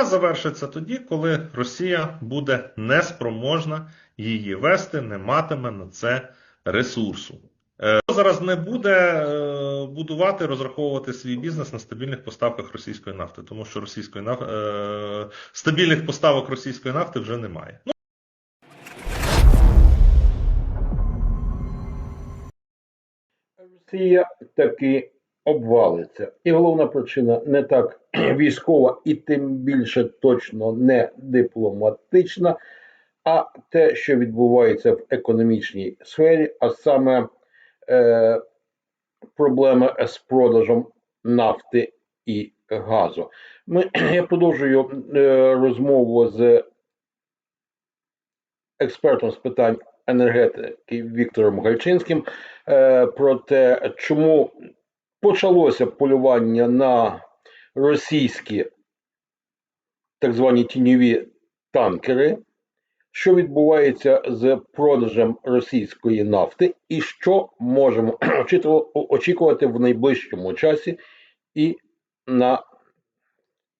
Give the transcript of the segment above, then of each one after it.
Війна завершиться тоді, коли Росія буде неспроможна її вести, не матиме на це ресурсу. Е, Зараз не буде е, будувати, розраховувати свій бізнес на стабільних поставках російської нафти, тому що російської наф... е, стабільних поставок російської нафти вже немає. Ну, Росія таки обвалиться. І головна причина не так військова, і тим більше точно не дипломатична, а те, що відбувається в економічній сфері, а саме е, проблеми з продажем нафти і газу. Ми, я продовжую е, розмову з експертом з питань енергетики Віктором Гальчинським е, про те, чому почалося полювання на російські так звані тіньові танкери, що відбувається з продажем російської нафти, і що можемо очікувати в найближчому часі і на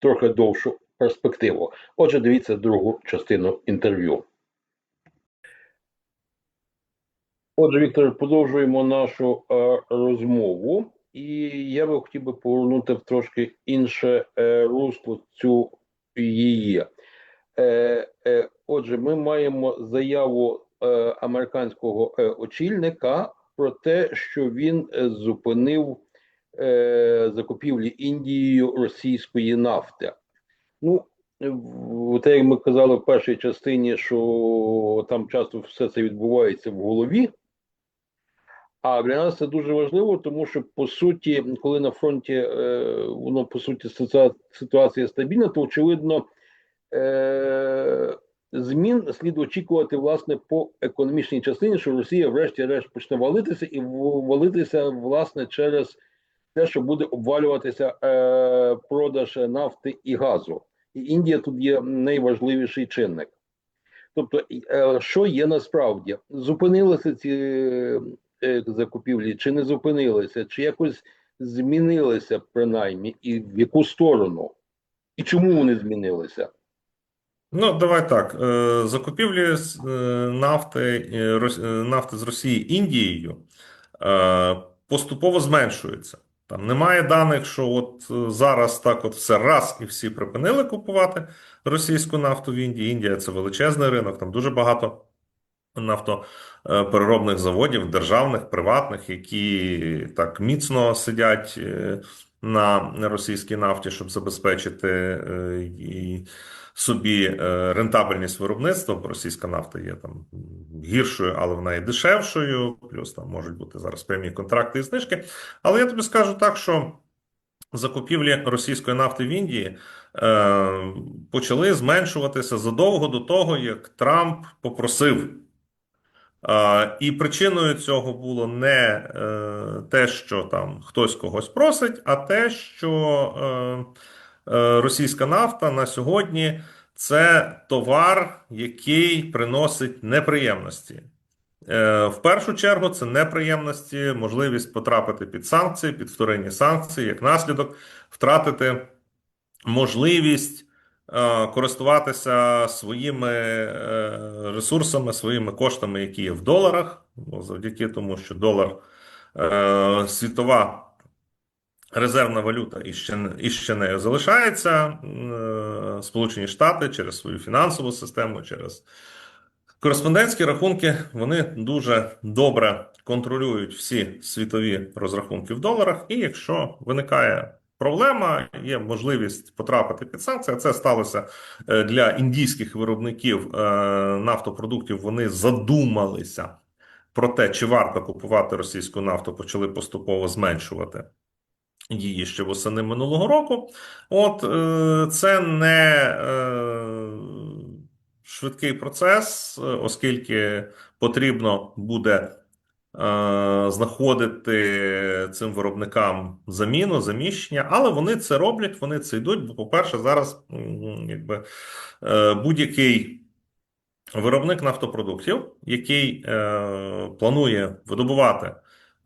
трохи довшу перспективу. Отже, дивіться другу частину інтерв'ю. Отже, Віктор, продовжуємо нашу е, розмову, і я би хотів би повернути в трошки інше е, русло цю її. Е, е, отже, ми маємо заяву е, американського е, очільника про те, що він е, зупинив е, закупівлі Індією російської нафти. Ну, те, як ми казали в першій частині, що там часто все це відбувається в голові. А для нас це дуже важливо, тому що по суті, коли на фронті е, воно по суті ситуація стабільна, то очевидно е, змін слід очікувати власне по економічній частині, що Росія, врешті-решт, почне валитися і валитися власне через те, що буде обвалюватися е, продаж нафти і газу. І Індія тут є найважливіший чинник. Тобто, е, що є насправді? Зупинилися ці закупівлі, чи не зупинилися, чи якось змінилися принаймні, і в яку сторону, і чому вони змінилися? Ну, давай так. Е, Закупівлі е, нафти, е, е, нафти з Росії Індією е, поступово зменшується. Там немає даних, що от е, зараз так от все раз і всі припинили купувати російську нафту в Індії. Індія це величезний ринок, там дуже багато нафтопереробних заводів, державних, приватних, які так міцно сидять е, на російській нафті, щоб забезпечити е, і собі е, рентабельність виробництва, бо російська нафта є там гіршою, але вона є дешевшою, плюс там можуть бути зараз прямі контракти і знижки. Але я тобі скажу так, що закупівлі російської нафти в Індії е, почали зменшуватися задовго до того, як Трамп попросив. І причиною цього було не е, те, що там хтось когось просить, а те, що е, е, російська нафта на сьогодні це товар, який приносить неприємності. В першу чергу це неприємності, можливість потрапити під санкції, під вторинні санкції, як наслідок, втратити можливість користуватися своїми е, ресурсами, своїми коштами, які є в доларах, завдяки тому, що долар е, світова резервна валюта і ще, не- і ще нею залишається. Е, Сполучені Штати через свою фінансову систему, через Кореспондентські рахунки вони дуже добре контролюють всі світові розрахунки в доларах, і якщо виникає проблема, є можливість потрапити під санкції. Це сталося е, для індійських виробників е, нафтопродуктів. Вони задумалися про те, чи варто купувати російську нафту, почали поступово зменшувати. Її ще восени минулого року. От е, це не швидкий процес, оскільки потрібно буде знаходити цим виробникам заміну, заміщення, але вони це роблять, вони це йдуть. Бо, по-перше, зараз якби е, будь-який виробник нафтопродуктів, який е, планує видобувати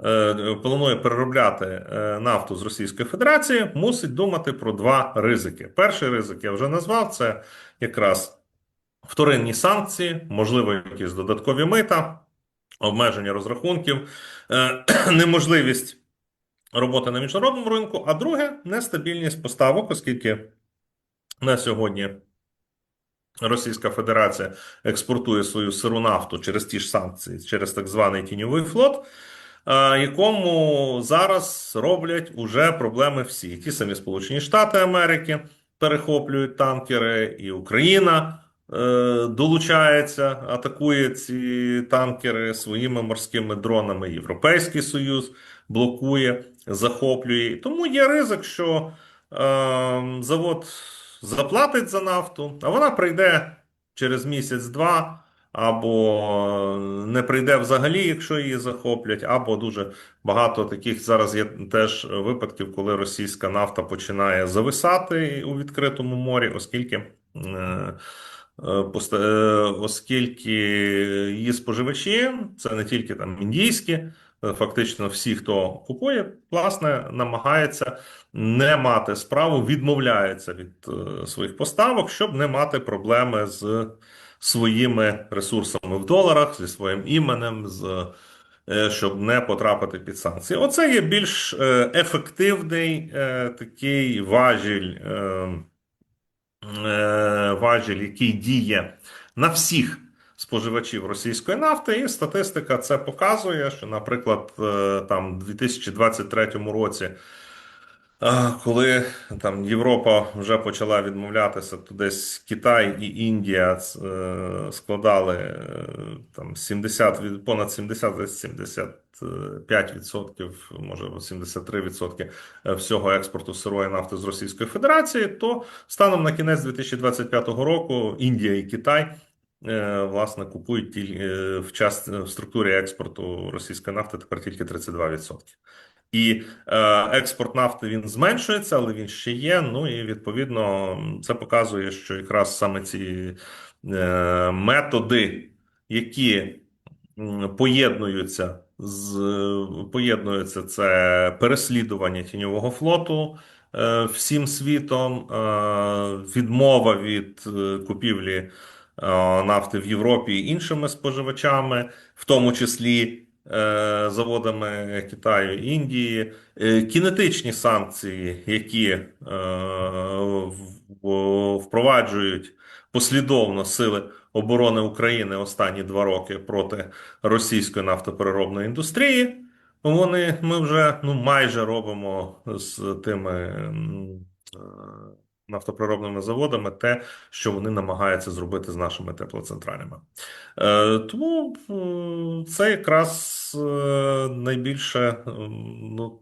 е, планує переробляти е, нафту з Російської Федерації, мусить думати про два ризики. Перший ризик я вже назвав це якраз вторинні санкції, можливо, якісь додаткові мита, обмеження розрахунків, е, неможливість роботи на міжнародному ринку. А друге нестабільність поставок, оскільки на сьогодні. Російська Федерація експортує свою сиру нафту через ті ж санкції, через так званий тіньовий флот, якому зараз роблять уже проблеми всі. Ті самі Сполучені Штати Америки перехоплюють танкери, і Україна е, долучається, атакує ці танкери своїми морськими дронами. Європейський Союз блокує, захоплює. Тому є ризик, що е, завод заплатить за нафту, а вона прийде через місяць-два, або не прийде взагалі, якщо її захоплять, або дуже багато таких зараз є теж випадків, коли російська нафта починає зависати у відкритому морі, оскільки. е, е, е, Оскільки її споживачі, це не тільки там індійські, е, фактично всі, хто купує, власне, намагається не мати справу, відмовляється від е, своїх поставок, щоб не мати проблеми з своїми ресурсами в доларах, зі своїм іменем, з, е, щоб не потрапити під санкції. Оце є більш е, ефективний е, такий важіль, е, е, важіль, який діє на всіх. Споживачів російської нафти, і статистика це показує, що, наприклад, е, там у 2023 році Коли там Європа вже почала відмовлятися, то десь Китай і Індія е, складали е, там 70, від- понад 70, десь 75 відсотків, може 73 відсотки е, всього експорту сирої нафти з Російської Федерації, то станом на кінець 2025 року Індія і Китай власне купують в час в структурі експорту російської нафти тепер тільки 32 відсотки. І е, експорт нафти він зменшується, але він ще є. Ну і відповідно це показує, що якраз саме ці е, методи, які поєднуються з поєднуються це переслідування тіньового флоту е, всім світом, відмова від купівлі нафти в Європі і іншими споживачами, в тому числі заводами Китаю Індії, е, кінетичні санкції, які е, впроваджують послідовно сили оборони України останні два роки проти російської нафтопереробної індустрії. Вони ми вже ну майже робимо з тими е, нафтопереробними заводами те, що вони намагаються зробити з нашими теплоцентралями. Е, Тому е, це якраз е, найбільше м, ну,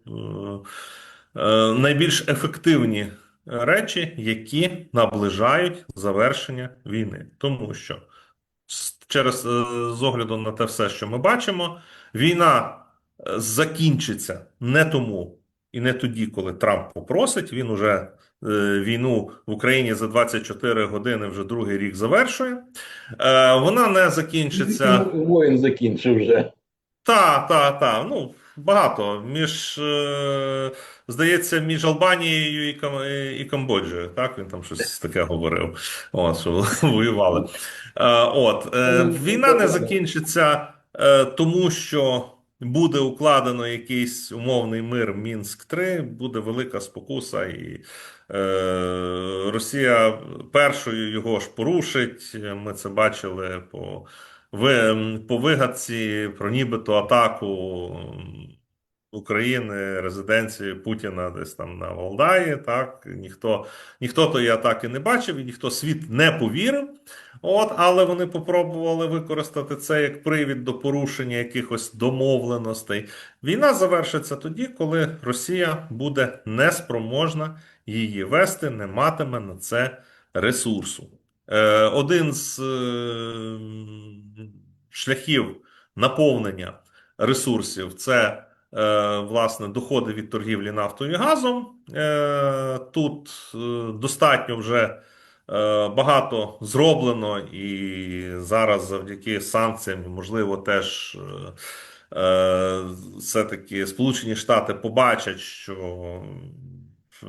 е, е, найбільш ефективні речі, які наближають завершення війни. Тому що через е, з огляду на те все, що ми бачимо, війна е, закінчиться не тому і не тоді, коли Трамп попросить. Він уже війну в Україні за 24 години вже другий рік завершує. Е, Вона не закінчиться. Воїн закінчив вже. Та, та, та. Ну, багато. Між, е, здається, між Албанією і, Кам... і Камбоджею. Так, він там щось таке говорив. От, що воювали. Е, от, е, війна не закінчиться, е, тому що буде укладено якийсь умовний мир Мінськ 3 буде велика спокуса, і е, Росія першою його ж порушить. Ми це бачили по ви по вигадці про нібито атаку України, резиденції Путіна десь там на Валдаї. Так ніхто ніхто тої атаки не бачив, і ніхто світ не повірив. От, але вони попробували використати це як привід до порушення якихось домовленостей. Війна завершиться тоді, коли Росія буде неспроможна її вести, не матиме на це ресурсу. Е, Один з е, шляхів наповнення ресурсів це власне доходи від торгівлі нафтою і газом. Е, Тут е, достатньо вже е, багато зроблено, і зараз завдяки санкціям, можливо, теж е, все-таки Сполучені Штати побачать, що е,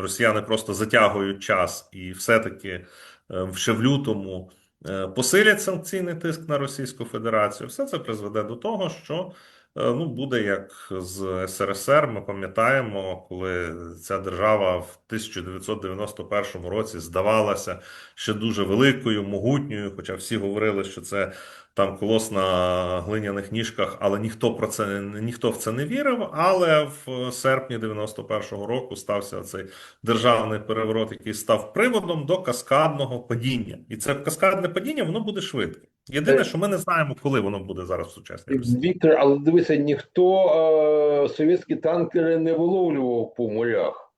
росіяни просто затягують час, і все-таки е, ще в лютому е, посилять санкційний тиск на Російську Федерацію, все це призведе до того, що е, ну, буде як з СРСР. Ми пам'ятаємо, коли ця держава в 1991 році здавалася ще дуже великою, могутньою, хоча всі говорили, що це там колос на глиняних ніжках, але ніхто про це ніхто в це не вірив. Але в серпні 91-го року стався цей державний переворот, який став приводом до каскадного падіння. І це каскадне падіння воно буде швидке. Єдине, що ми не знаємо, коли воно буде зараз в сучасній Росії. Віктор, але дивися, ніхто е, совєтські танкери не виловлював по морях.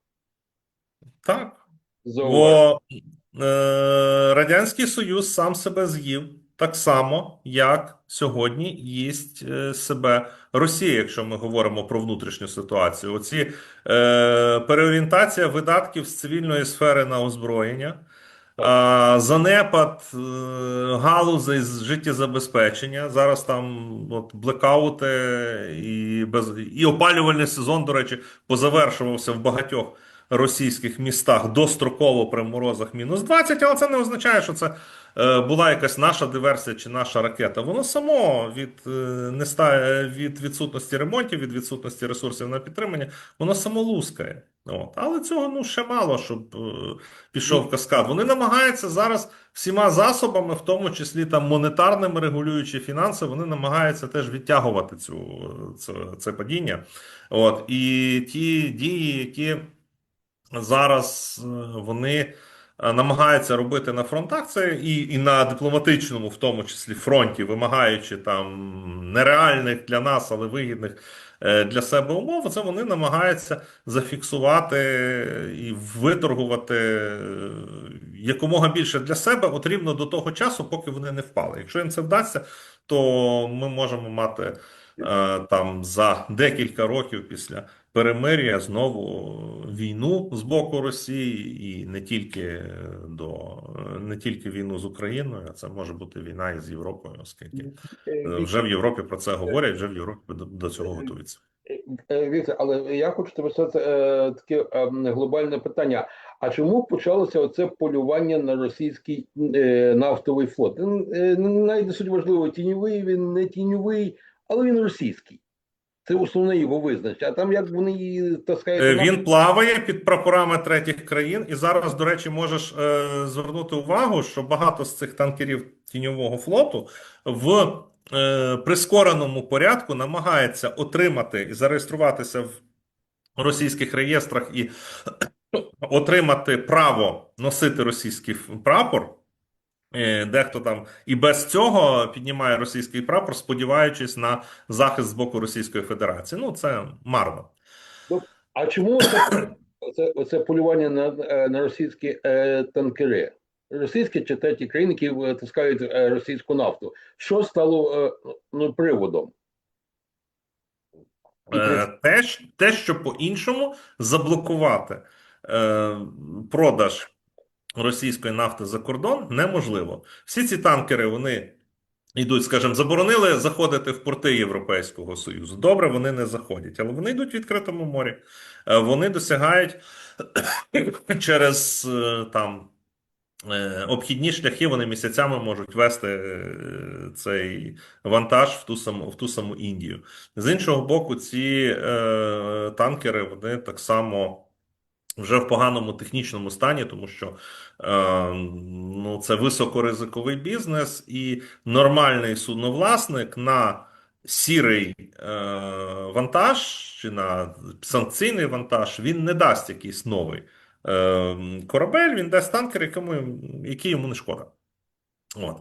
Так. Бо е, Радянський Союз сам себе з'їв так само, як сьогодні їсть е, себе Росія, якщо ми говоримо про внутрішню ситуацію. Оці е, переорієнтація видатків з цивільної сфери на озброєння. А, занепад е, галузей з життєзабезпечення. Зараз там от, блекаути і, без, і опалювальний сезон, до речі, позавершувався в багатьох російських містах достроково при морозах мінус 20, але це не означає, що це е, була якась наша диверсія чи наша ракета. Воно само від, е, не ста, від відсутності ремонтів, від відсутності ресурсів на підтримання, воно само лускає. От. Але цього ну, ще мало, щоб е, пішов каскад. Вони намагаються зараз всіма засобами, в тому числі там монетарними регулюючи фінанси, вони намагаються теж відтягувати цю, це, це падіння. От. І ті дії, які зараз е, вони е, намагаються робити на фронтах, це і, і на дипломатичному, в тому числі фронті, вимагаючи там нереальних для нас, але вигідних е, для себе умов, це вони намагаються зафіксувати і виторгувати е, якомога більше для себе, от рівно до того часу, поки вони не впали. Якщо їм це вдасться, то ми можемо мати там за декілька років після перемир'я знову війну з боку Росії, і не тільки до не тільки війну з Україною, а це може бути війна і з Європою, оскільки вже в Європі про це говорять, вже в Європі до, цього готуються. Е, Віктор, але я хочу тебе сказати е, таке е, глобальне питання. А чому почалося оце полювання на російський е, нафтовий флот? Е, навіть не суть важливо, тіньовий він не тіньовий, але він російський. Це основне його визначення. А там як вони її таскають. Е, Він плаває під прапорами третіх країн, і зараз, до речі, можеш е, звернути увагу, що багато з цих танкерів тіньового флоту в е, прискореному порядку намагається отримати і зареєструватися в російських реєстрах і отримати право носити російський прапор. Е, Дехто там і без цього піднімає російський прапор, сподіваючись на захист з боку Російської Федерації. Ну, це марно. А чому це, це, це полювання на, е, на російські е, танкери? Російські чи треті країни, які таскають е, російську нафту. Що стало е, ну, приводом? Е, Те, те, що по-іншому заблокувати е, продаж російської нафти за кордон неможливо. Всі ці танкери вони йдуть, скажімо, заборонили заходити в порти Європейського Союзу. Добре, вони не заходять, але вони йдуть в відкритому морі. Е, Вони досягають через е, там. е, Обхідні шляхи вони місяцями можуть вести цей вантаж в ту саму в ту саму Індію. З іншого боку, ці е, танкери вони так само вже в поганому технічному стані, тому що е, ну, це високоризиковий бізнес, і нормальний судновласник на сірий е, вантаж чи на санкційний вантаж він не дасть якийсь новий е, корабель, він дасть танкер, якому, який йому не шкода. От.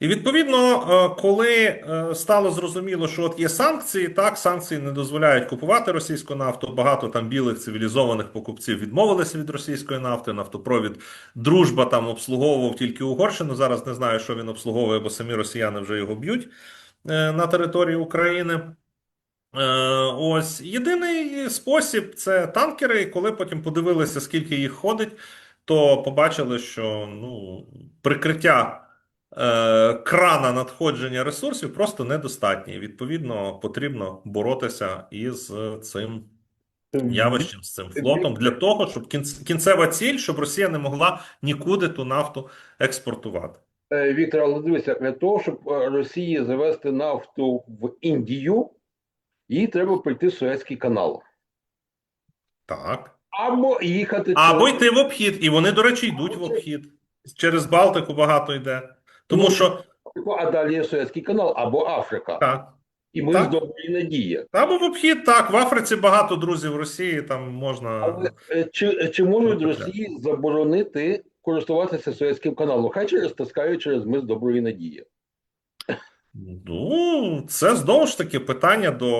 І відповідно, е, коли е, стало зрозуміло, що от є санкції, так, санкції не дозволяють купувати російську нафту. Багато там білих цивілізованих покупців відмовилися від російської нафти. Нафтопровід Дружба там обслуговував тільки Угорщину. Зараз не знаю, що він обслуговує, бо самі росіяни вже його б'ють е, на території України. Ось єдиний спосіб це танкери. І коли потім подивилися, скільки їх ходить, то побачили, що ну, прикриття крана надходження ресурсів просто недостатній. Відповідно, потрібно боротися із е, цим явищем, з цим флотом для того, щоб кінцева ціль, щоб Росія не могла нікуди ту нафту експортувати. Е, Віктор, але дивися, для того, щоб е, Росії завести нафту в Індію, їй треба пройти Суецький канал. Так. Або їхати Або йти в обхід. І вони, до речі, йдуть в обхід. Через Балтику багато йде. Тому що а далі є Суецький канал, або Африка. так. І ми Так. з доброї надії. Або в обхід, так. В Африці багато друзів Росії, там можна. Але е, чи, чи можуть Росії заборонити користуватися Суецьким каналом? Хай через таскають через ми з доброї надії. Ну, це знову ж таки питання до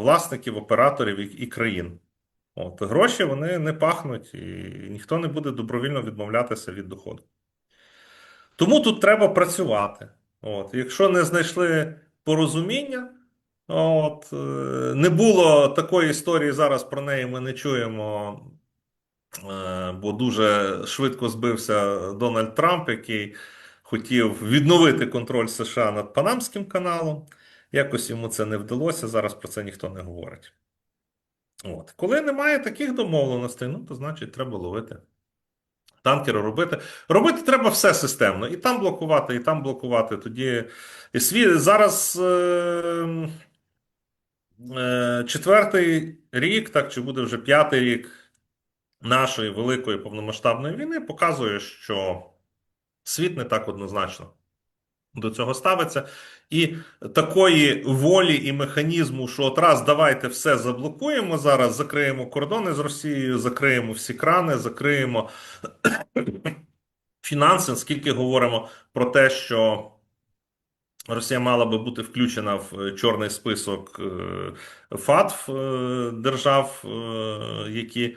власників, операторів і, і країн. От, гроші вони не пахнуть, і ніхто не буде добровільно відмовлятися від доходу. Тому тут треба працювати. От, якщо не знайшли порозуміння, от, е, не було такої історії, зараз про неї ми не чуємо, е, бо дуже швидко збився Дональд Трамп, який хотів відновити контроль США над Панамським каналом. Якось йому це не вдалося, зараз про це ніхто не говорить. От. Коли немає таких домовленостей, ну, то значить треба ловити. Танкери робити. Робити треба все системно. І там блокувати, і там блокувати. Тоді і сві... зараз е... Е... четвертий рік, так, чи буде вже п'ятий рік нашої великої повномасштабної війни показує, що світ не так однозначно до цього ставиться. І такої волі і механізму, що от раз давайте все заблокуємо зараз, закриємо кордони з Росією, закриємо всі крани, закриємо фінанси, скільки говоримо про те, що Росія мала би бути включена в е, чорний список е, ФАТФ е, держав, які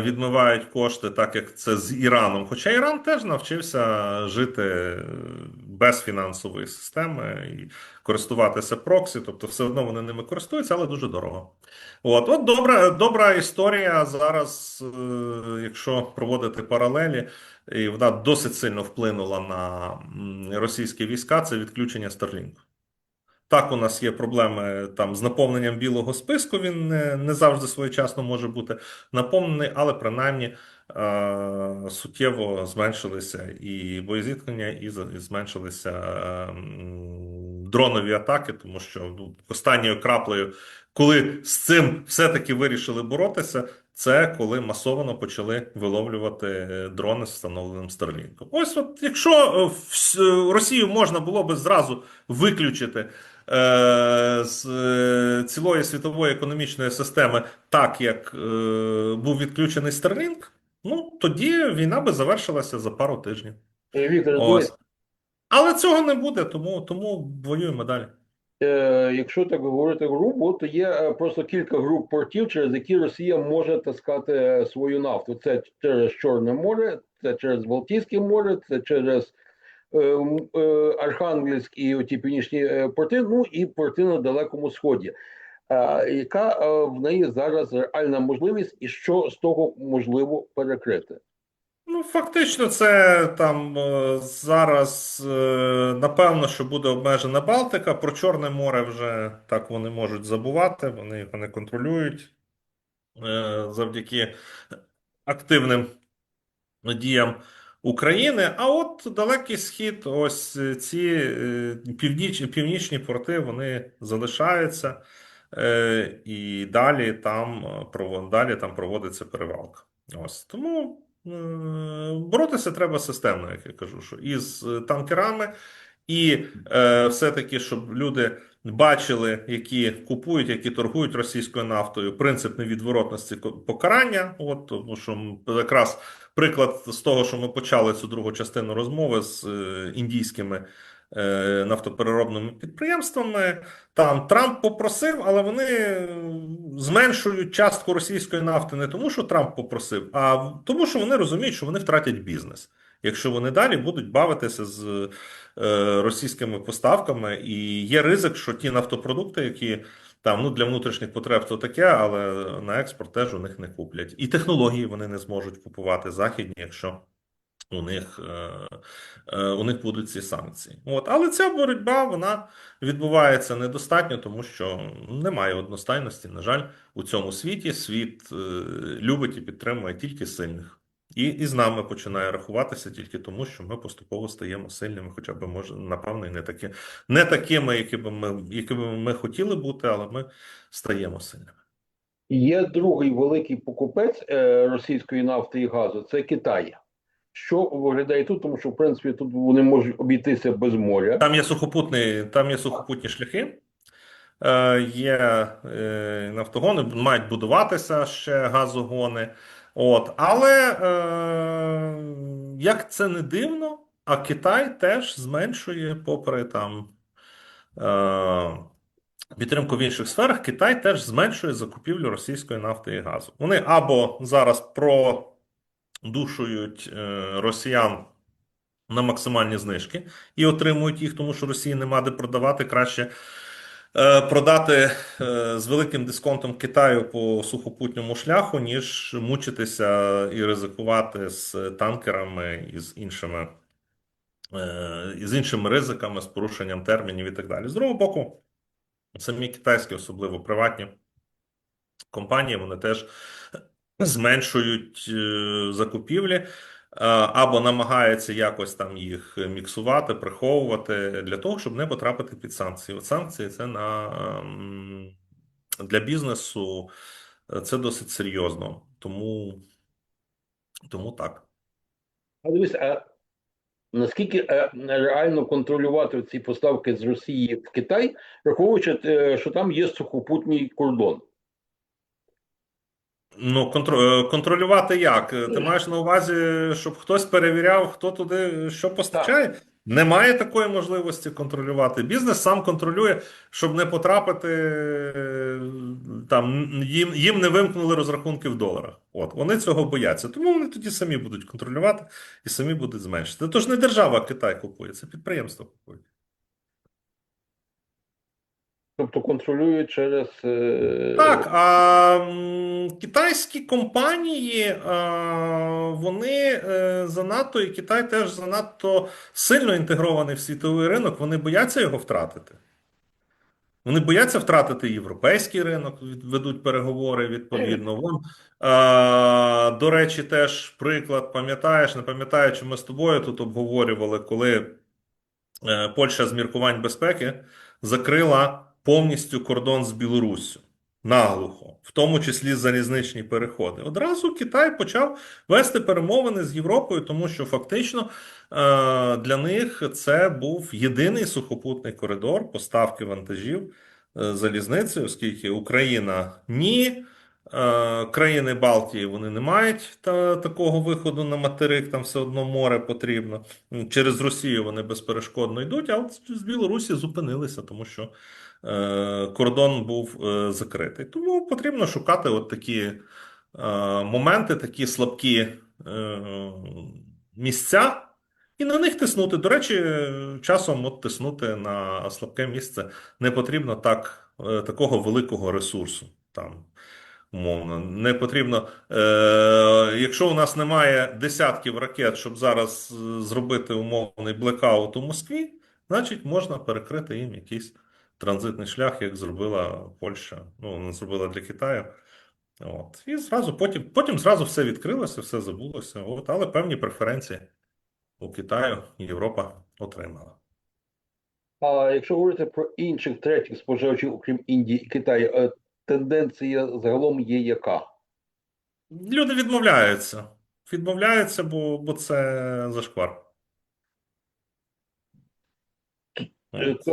відмивають кошти, так як це з Іраном. Хоча Іран теж навчився жити е, без фінансової системи і користуватися проксі, тобто все одно вони ними користуються, але дуже дорого. От, от добра, добра історія зараз, е, якщо проводити паралелі, і вона досить сильно вплинула на російські війська, це відключення Starlink. Так, у нас є проблеми там з наповненням білого списку. Він не, не завжди своєчасно може бути наповнений, але принаймні е, суттєво зменшилися і боєзіткнення, і, і зменшилися е, дронові атаки, тому що ну, останньою краплею, коли з цим все-таки вирішили боротися, це коли масово почали виловлювати е, дрони з встановленим Starlink. Ось, от, якщо е, Росію можна було би зразу виключити з е, цілої світової економічної системи, так як е, був відключений Starlink, ну тоді війна би завершилася за пару тижнів. Е, Ось. Але цього не буде, тому, тому воюємо далі. е, якщо так говорити грубо, то є е, просто кілька груп портів, через які Росія може таскати е, свою нафту. Це через Чорне море, це через Балтійське море, це через е, е, Архангельськ і ті північні е, порти, ну і порти на Далекому Сході. Е, яка е, в неї зараз реальна можливість, і що з того можливо перекрити? Ну, фактично, це там е, зараз е, напевно, що буде обмежена Балтика. Про Чорне море вже так вони можуть забувати, вони його не контролюють е, завдяки активним діям України. А от Далекий Схід, ось е, ці е, північ, північні порти, вони залишаються. Е, І далі там далі там проводиться перевалка. Ось тому боротися треба системно, як я кажу, що із танкерами, і все-таки, щоб люди бачили, які купують, які торгують російською нафтою, принцип невідворотності покарання. От тому, що якраз приклад з того, що ми почали цю другу частину розмови з е, індійськими е, нафтопереробними підприємствами. Там Трамп попросив, але вони е, зменшують частку російської нафти не тому, що Трамп попросив, а тому, що вони розуміють, що вони втратять бізнес. Якщо вони далі будуть бавитися з е, російськими поставками, і є ризик, що ті нафтопродукти, які там ну для внутрішніх потреб, то таке, але на експорт теж у них не куплять. І технології вони не зможуть купувати західні, якщо у них, е, е, у них будуть ці санкції. От. Але ця боротьба вона відбувається недостатньо, тому що немає одностайності. На жаль, у цьому світі світ любить і підтримує тільки сильних. І, і з нами починає рахуватися тільки тому, що ми поступово стаємо сильними, хоча б може, напевно, і не такі, не такими, які б ми, якими ми хотіли бути, але ми стаємо сильними. Є другий великий покупець е, російської нафти і газу це Китай. Що виглядає тут, тому що в принципі тут вони можуть обійтися без моря. Там є сухопутний, там є сухопутні шляхи, е, є е, нафтогони, мають будуватися ще газогони. От. Але е, як це не дивно, а Китай теж зменшує, попри там е, підтримку в інших сферах, Китай теж зменшує закупівлю російської нафти і газу. Вони або зараз продушують е, росіян на максимальні знижки і отримують їх, тому що Росії нема де продавати. Краще продати е, з великим дисконтом Китаю по сухопутньому шляху, ніж мучитися і ризикувати з танкерами і з іншими, е, з іншими ризиками, з порушенням термінів і так далі. З другого боку, самі китайські, особливо приватні компанії, вони теж зменшують е, закупівлі е, або намагаються якось там їх міксувати, приховувати для того, щоб не потрапити під санкції. От санкції це на ем, для бізнесу е, це досить серйозно. Тому, тому так. А дивись, а наскільки е, реально контролювати ці поставки з Росії в Китай, враховуючи, е, що там є сухопутній кордон? Ну, е, контролювати як? Е, Ти маєш на увазі, щоб хтось перевіряв, хто туди що постачає? Немає такої можливості контролювати. Бізнес сам контролює, щоб не потрапити е, там, їм, їм не вимкнули розрахунки в доларах. От вони цього бояться. Тому вони тоді самі будуть контролювати і самі будуть зменшити. Тож не держава Китай купує, це підприємство купує. Тобто контролюють через е, Так, а китайські компанії, а, вони е, занадто, і Китай теж занадто сильно інтегрований в світовий ринок, вони бояться його втратити. Вони бояться втратити європейський ринок, ведуть переговори відповідно. Вон, а, до речі, теж приклад, пам'ятаєш, не пам'ятаю, чи ми з тобою тут обговорювали, коли е, Польща з міркувань безпеки закрила повністю кордон з Білоруссю. Наглухо, в тому числі залізничні переходи. Одразу Китай почав вести перемовини з Європою, тому що фактично е, для них це був єдиний сухопутний коридор поставки вантажів е, залізницею, оскільки Україна ні. Е, Країни Балтії вони не мають та, такого виходу на материк, там все одно море потрібно. Через Росію вони безперешкодно йдуть, а от з Білорусі зупинилися, тому що кордон був е, закритий. Тому потрібно шукати от такі е, моменти, такі слабкі е, місця. І на них тиснути. До речі, часом от тиснути на слабке місце не потрібно так, е, такого великого ресурсу. Там, умовно, не потрібно. Е, якщо у нас немає десятків ракет, щоб зараз е, зробити умовний блекаут у Москві, значить можна перекрити їм якийсь транзитний шлях, як зробила Польща. Ну, вона зробила для Китаю. От. І зразу потім, потім зразу все відкрилося, все забулося. От, але певні преференції у Китаю Європа отримала. А якщо говорити про інших третіх споживачів, окрім Індії і Китаю, е, тенденція загалом є яка? Люди відмовляються. Відмовляються, бо, бо це зашквар.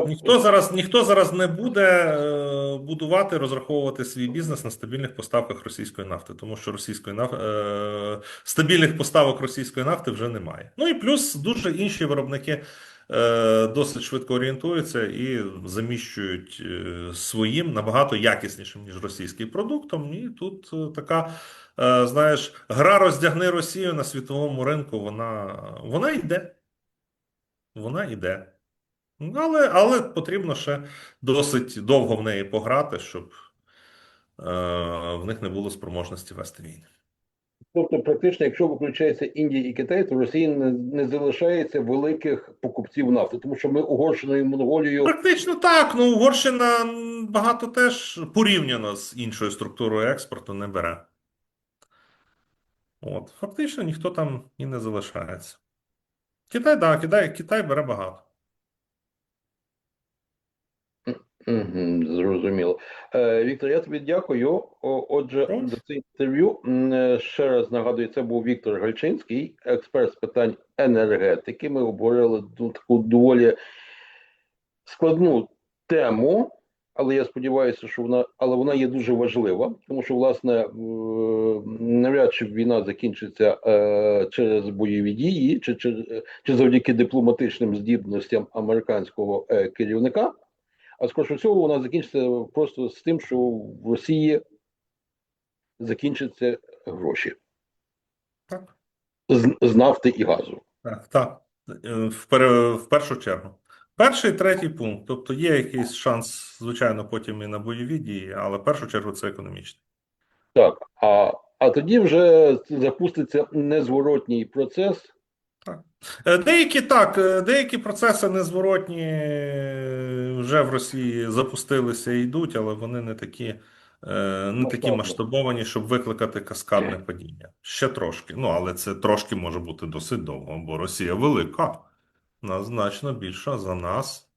Ніхто зараз, ніхто зараз не буде е, будувати, розраховувати свій бізнес на стабільних поставках російської нафти, тому що російської наф... е, стабільних поставок російської нафти вже немає. Ну і плюс дуже інші виробники е, досить швидко орієнтуються і заміщують своїм набагато якіснішим, ніж російський продуктом. І тут така, е, знаєш, гра роздягни Росію на світовому ринку, вона, вона йде. Вона йде. Але, але потрібно ще досить довго в неї пограти, щоб е, в них не було спроможності вести війни. Тобто, практично, якщо виключається Індія і Китай, то Росії не, не залишається великих покупців нафти, тому що ми Угорщиною і Монголією Практично так. Ну, Угорщина багато теж порівняно з іншою структурою експорту не бере. От, фактично ніхто там і не залишається. Китай, так, Китай, Китай бере багато. Угу, зрозуміло. Е, Віктор, я тобі дякую. Отже, Прошу. до цього інтерв'ю е, ще раз нагадую, це був Віктор Гальчинський, експерт з питань енергетики. Ми обговорили таку доволі складну тему, але я сподіваюся, що вона, але вона є дуже важлива, тому що, власне, навряд чи війна закінчиться е, через бойові дії, чи, чи, чи завдяки дипломатичним здібностям американського е, керівника. А скоріше всього, вона закінчиться просто з тим, що в Росії закінчаться гроші Так. з, з нафти і газу. Так, так. Е, В, пере- в першу чергу. Перший третій пункт. Тобто є якийсь шанс, звичайно, потім і на бойові дії, але в першу чергу це економічний. Так, а, а тоді вже запуститься незворотній процес. Е, Деякі так, е, деякі процеси незворотні е, вже в Росії запустилися і йдуть, але вони не такі, не такі масштабовані, щоб викликати каскадне падіння. Ще трошки. Ну, але це трошки може бути досить довго, бо Росія велика, вона значно більша за нас.